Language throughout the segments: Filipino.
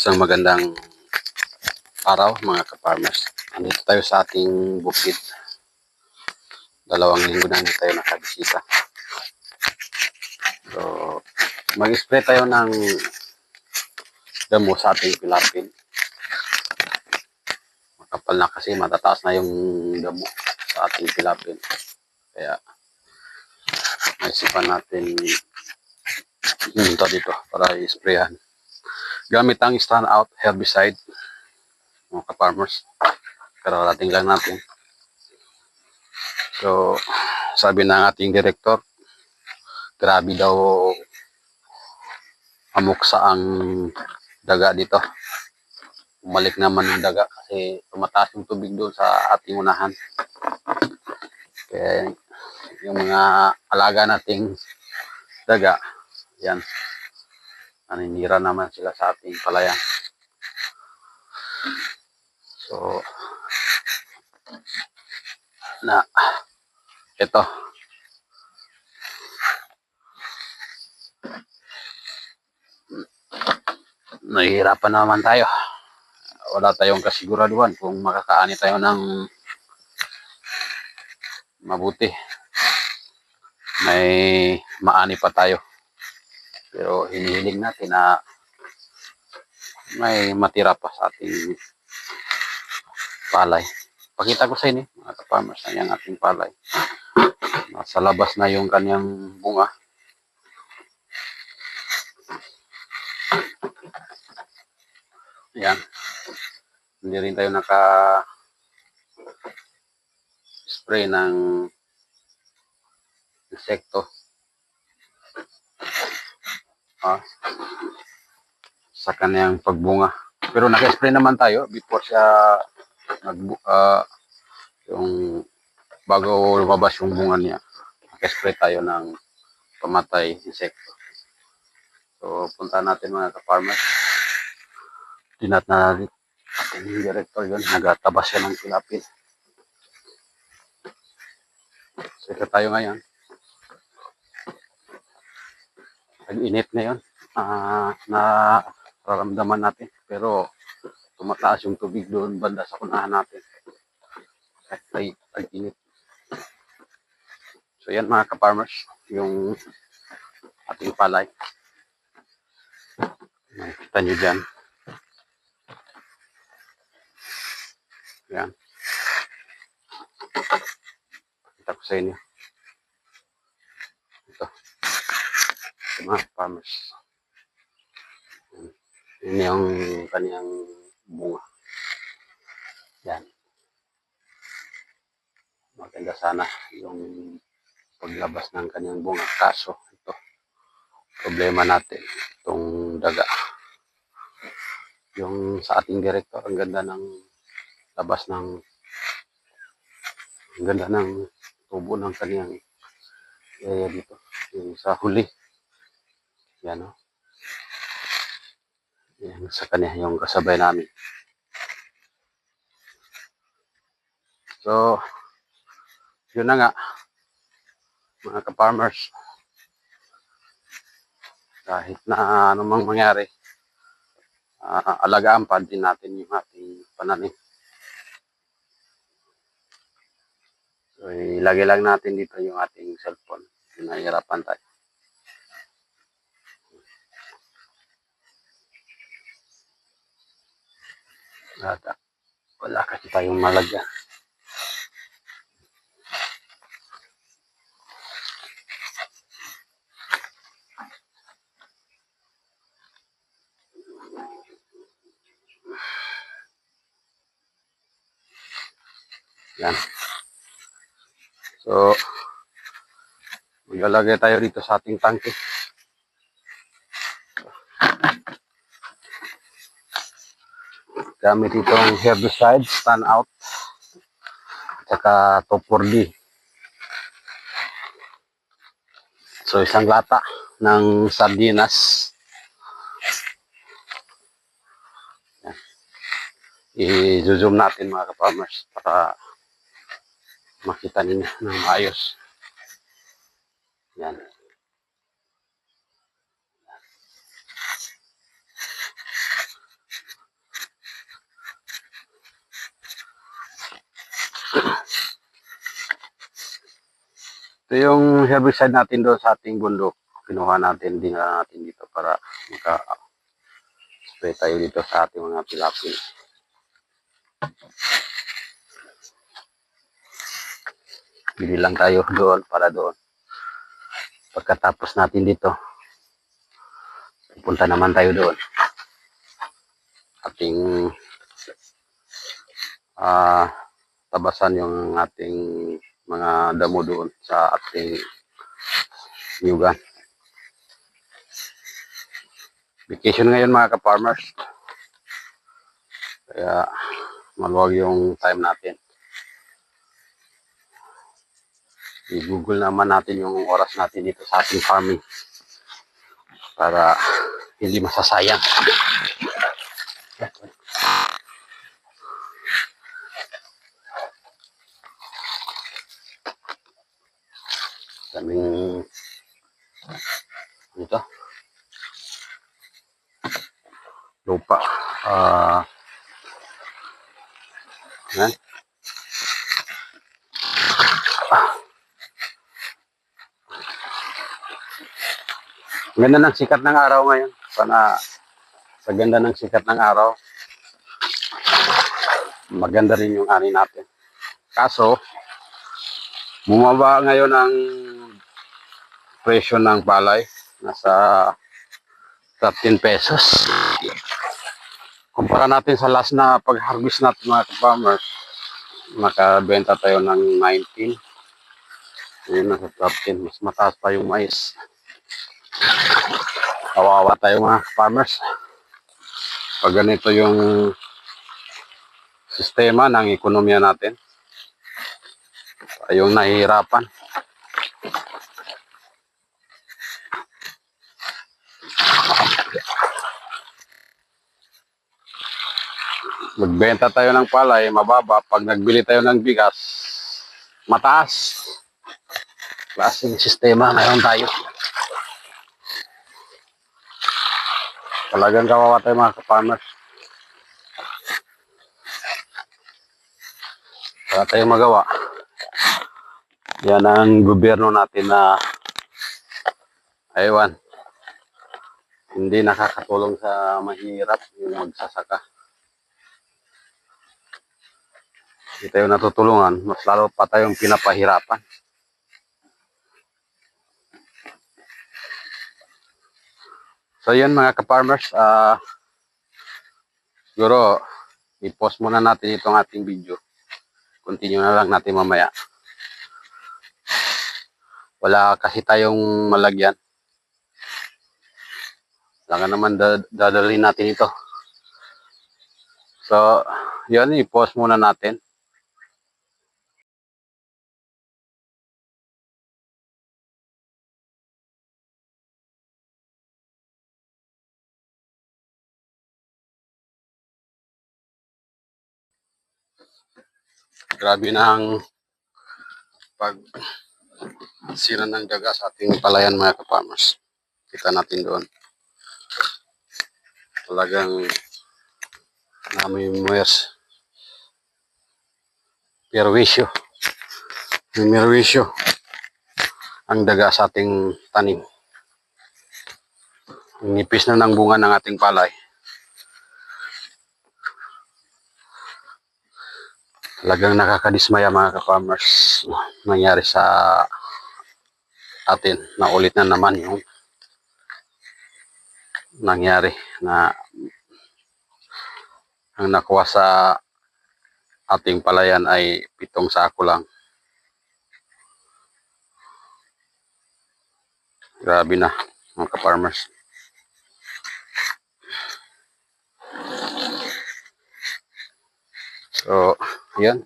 Isang magandang araw mga ka-farmers. Andito tayo sa ating bukid. Dalawang linggo na hindi tayo nakabisita. So, mag-spray tayo ng damo sa ating pilapin. Makapal na kasi matataas na yung damo sa ating pilapin. Kaya, naisipan natin pumunta dito para i-sprayan gamit ang stand out herbicide mga ka-farmers. Kararating lang natin. So sabi ng ating director grabe daw amok sa ang daga dito. Umalik naman yung daga kasi tumataas yung tubig doon sa ating unahan. Kaya yung mga alaga nating daga yan naninira naman sila sa ating palayan. So, na, ito. Nahihirapan naman tayo. Wala tayong kasiguraduhan kung makakaani tayo ng mabuti. May maani pa tayo. Pero hinihiling natin na may matira pa sa ating palay. Pakita ko sa inyo, mga ka-farmers, na yung ating palay. Nasa labas na yung kanyang bunga. Yan. Hindi rin tayo naka spray ng insekto. Ah, sa kanyang pagbunga. Pero naka-spray naman tayo before siya nag ah, yung bago lumabas yung bunga niya. Naka-spray tayo ng pamatay insekto. So, punta natin mga ka-farmers. Dinat na natin ating director yun. Nagatabas siya ng tilapil. So, ito tayo ngayon. Nag-init ngayon. Ah, na nararamdaman natin. Pero tumataas yung tubig doon banda sa kunahan natin. Kahit ay tag-init. So yan mga ka-farmers, yung ating palay. Nakikita nyo dyan. Yan. Pakita ko sa inyo. Ito. Ito mga farmers. Yan yung kaniyang bunga. Yan. Maganda sana yung paglabas ng kaniyang bunga. Kaso, ito. Problema natin. Itong daga. Yung sa ating director, ang ganda ng labas ng ang ganda ng tubo ng kaniyang area dito. Yung sa huli. Yan o. Yan sa kanya yung kasabay namin. So, yun na nga. Mga ka-farmers. Kahit na anumang mangyari, ah, alagaan pa din natin yung ating pananim. So, ilagay lang natin dito yung ating cellphone. Pinahirapan tayo. At ah, wala kasi tayong malagyan. Yan. So, maglalagay tayo dito sa ating tangke. Gamit itong herbicide, stand out, saka topor-D. So, isang lata ng sardinas. I-zoom natin mga ka-farmers para makita ninyo ng maayos. Yan. Ito yung herbicide natin doon sa ating bundok. Kinuha natin, dinala natin dito para maka spray tayo dito sa ating mga tilapia. Bili lang tayo doon para doon. Pagkatapos natin dito, pupunta naman tayo doon. Ating ah tabasan yung ating mga damo doon sa ating yugan. Vacation ngayon mga ka-farmers. Kaya maluwag yung time natin. I-google naman natin yung oras natin dito sa ating farming para hindi masasayang. Ito lupa ah yan Ganda ng sikat ng araw ngayon. Sana sa ganda ng sikat ng araw, maganda rin yung ani natin. Kaso, bumaba ngayon ang presyo ng palay. Nasa 13 pesos. Kumpara natin sa last na pag-harvest natin mga farmers, makabenta tayo ng 19. Ngayon nasa 13. Mas mataas pa yung mais. Kawawa tayo mga farmers. Pag ganito yung sistema ng ekonomiya natin, tayong nahihirapan. Magbenta tayo ng palay, mababa. Pag nagbili tayo ng bigas, mataas. Klaseng sistema ngayon tayo. Talagang kawawa tayo mga ka-farmers. Wala tayong magawa. Yan ang gobyerno natin na aywan. Hindi nakakatulong sa mahirap yung magsasaka. Hindi tayo natutulungan. Mas lalo pa tayong pinapahirapan. So yun mga ka-farmers, ah siguro i-post muna natin itong ating video. Continue na lang natin mamaya. Wala kasi tayong malagyan. Wala naman da- dadalhin natin ito. So, yun, i-post muna natin. Grabe na ang pag sira ng daga sa ating palayan mga ka-farmers. Kita natin doon. Talagang namin muers. Perwisyo. May merwisyo ang daga sa ating tanim. Nipis na ng bunga ng ating palay. Talagang nakakadismaya mga ka-farmers nangyari sa atin na ulit na naman yung nangyari na ang nakuha sa ating palayan ay pitong sako lang. Grabe na mga ka-farmers. So, yan.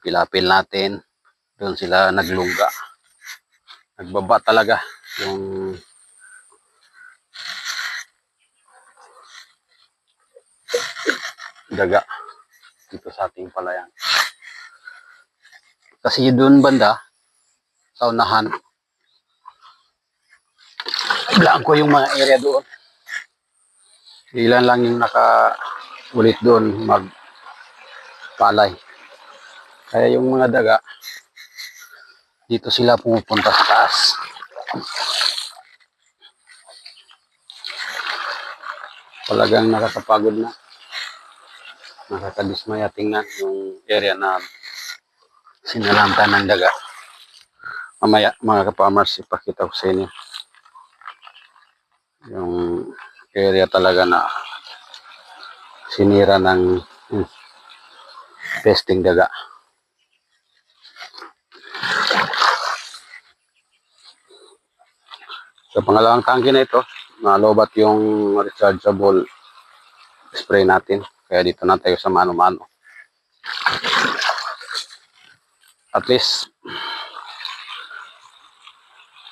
Pilapil natin. Doon sila naglungga. Nagbaba talaga yung daga dito sa ating palayan. Kasi doon banda, sa unahan, blanco yung mga area doon. Ilan lang yung naka ulit doon mag palay. Kaya yung mga daga Dito sila pumupunta sa taas. Talagang nakakapagod na. Nakakadismaya tingnan yung area na sinalanta ng daga. Mamaya, mga kapamers, ipakita ko sa inyo. Yung area talaga na sinira ng hmm, pesting daga. Sa pangalawang tangke na ito, nalobat yung rechargeable spray natin. Kaya dito na tayo sa mano-mano. At least,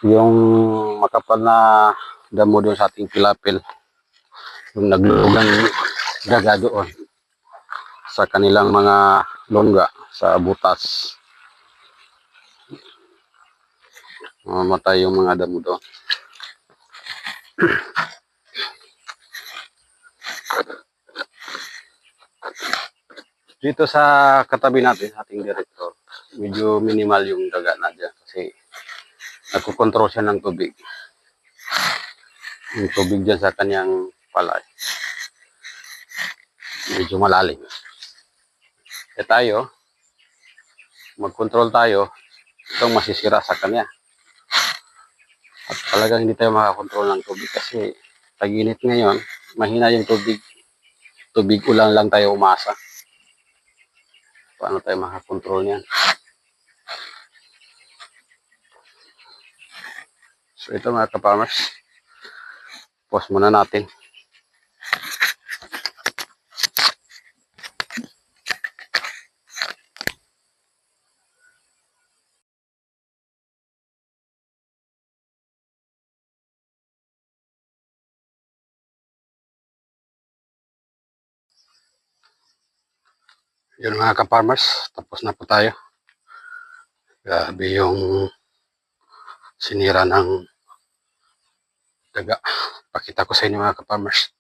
yung makapal na damo doon sa ating pilapil, yung naglugang daga sa kanilang mga longga sa butas. Mamatay yung mga damo doon. Dito sa katabi natin, ating director, medyo minimal yung daga na dyan kasi nagkukontrol siya ng tubig. Yung tubig dyan sa kanyang palay. Medyo malalim. E tayo, mag-control tayo, itong masisira sa kanya. At talagang hindi tayo makakontrol ng tubig kasi tag-init ngayon, mahina yung tubig. Tubig ulan lang tayo umasa. Paano tayo makakontrol niyan? So ito mga kapamers, pause muna natin. Yun mga ka-farmers, tapos na po tayo. Grabe yung sinira ng daga. Pakita ko sa inyo mga ka-farmers.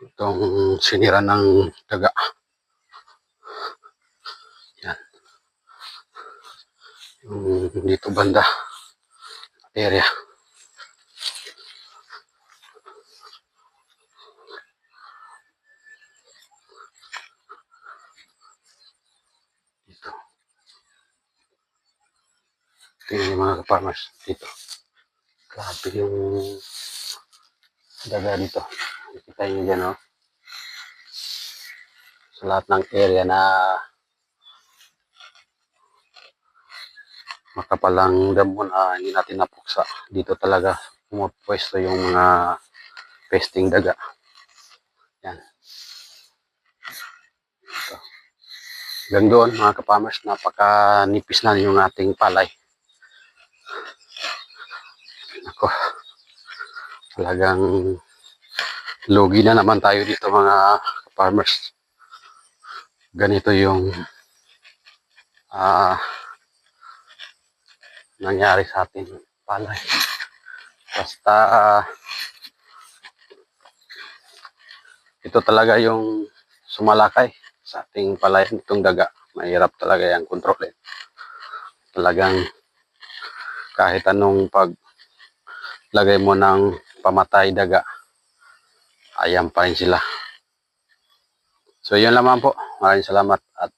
Itong sinira ng daga. Yan. Yung dito banda area. Tingnan niyo mga ka-farmers. Dito. Grabe yung daga dito. Kita niyo dyan, oh. Sa lahat ng area na makapalang damo na hindi natin napuksa. Dito talaga pumapwesto yung mga pesting daga. Yan. Ito. Hanggang doon, mga kapamers, napakanipis na yung ating palay. Ako, talagang lugi na naman tayo dito mga farmers. Ganito yung ah nangyari sa atin palay. Basta ah, ito talaga yung sumalakay sa ating palay itong daga. Mahirap talaga yung kontrolin. Talagang kahit anong pag lagay mo ng pamatay daga, ayan pa rin sila. So yun lamang po. Maraming salamat at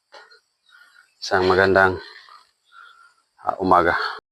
isang magandang ah, umaga.